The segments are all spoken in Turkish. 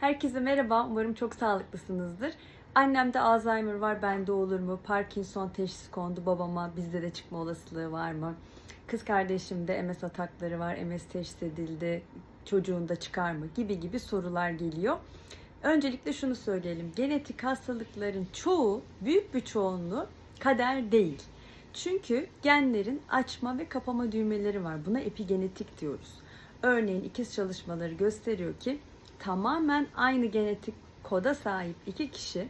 Herkese merhaba. Umarım çok sağlıklısınızdır. Annemde Alzheimer var, bende olur mu? Parkinson teşhisi kondu babama, bizde de çıkma olasılığı var mı? Kız kardeşimde MS atakları var, MS teşhis edildi, çocuğunda çıkar mı? Gibi gibi sorular geliyor. Öncelikle şunu söyleyelim. Genetik hastalıkların çoğu, büyük bir çoğunluğu kader değil. Çünkü genlerin açma ve kapama düğmeleri var. Buna epigenetik diyoruz. Örneğin ikiz çalışmaları gösteriyor ki tamamen aynı genetik koda sahip iki kişi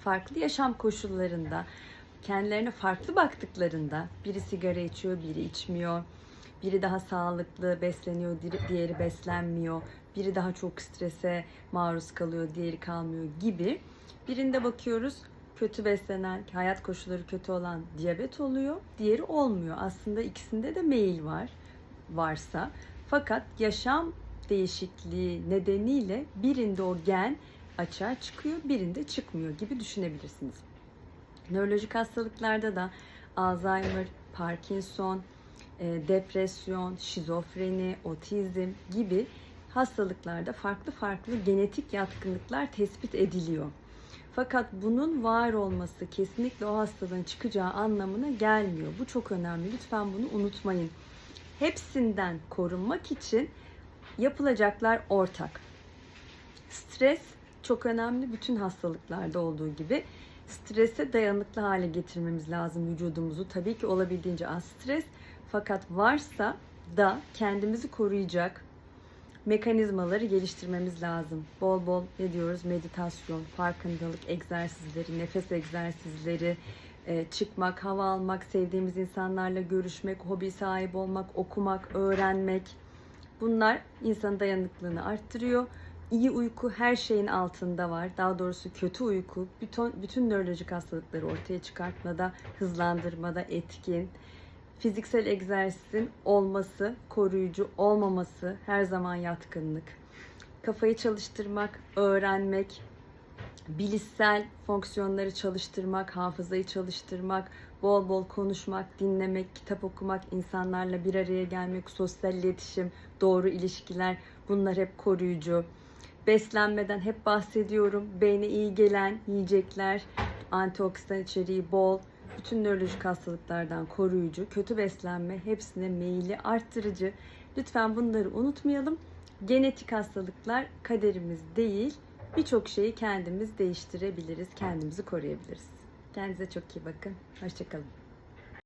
farklı yaşam koşullarında kendilerine farklı baktıklarında biri sigara içiyor, biri içmiyor. Biri daha sağlıklı besleniyor, di- diğeri beslenmiyor. Biri daha çok strese maruz kalıyor, diğeri kalmıyor gibi. Birinde bakıyoruz kötü beslenen, hayat koşulları kötü olan diyabet oluyor. Diğeri olmuyor. Aslında ikisinde de meyil var varsa. Fakat yaşam değişikliği nedeniyle birinde o gen açığa çıkıyor, birinde çıkmıyor gibi düşünebilirsiniz. Nörolojik hastalıklarda da Alzheimer, Parkinson, e, depresyon, şizofreni, otizm gibi hastalıklarda farklı farklı genetik yatkınlıklar tespit ediliyor. Fakat bunun var olması kesinlikle o hastalığın çıkacağı anlamına gelmiyor. Bu çok önemli. Lütfen bunu unutmayın. Hepsinden korunmak için yapılacaklar ortak. Stres çok önemli bütün hastalıklarda olduğu gibi. Strese dayanıklı hale getirmemiz lazım vücudumuzu. Tabii ki olabildiğince az stres. Fakat varsa da kendimizi koruyacak mekanizmaları geliştirmemiz lazım. Bol bol ne diyoruz? Meditasyon, farkındalık egzersizleri, nefes egzersizleri, e, çıkmak, hava almak, sevdiğimiz insanlarla görüşmek, hobi sahibi olmak, okumak, öğrenmek. Bunlar insanın dayanıklılığını arttırıyor. İyi uyku her şeyin altında var. Daha doğrusu kötü uyku bütün, bütün nörolojik hastalıkları ortaya çıkartmada, hızlandırmada etkin. Fiziksel egzersizin olması, koruyucu olmaması her zaman yatkınlık. Kafayı çalıştırmak, öğrenmek, bilişsel fonksiyonları çalıştırmak, hafızayı çalıştırmak, bol bol konuşmak, dinlemek, kitap okumak, insanlarla bir araya gelmek, sosyal iletişim, doğru ilişkiler bunlar hep koruyucu. Beslenmeden hep bahsediyorum. Beyne iyi gelen yiyecekler, antioksidan içeriği bol, bütün nörolojik hastalıklardan koruyucu, kötü beslenme hepsine meyili arttırıcı. Lütfen bunları unutmayalım. Genetik hastalıklar kaderimiz değil. Birçok şeyi kendimiz değiştirebiliriz, kendimizi koruyabiliriz. Kendinize çok iyi bakın. Hoşçakalın.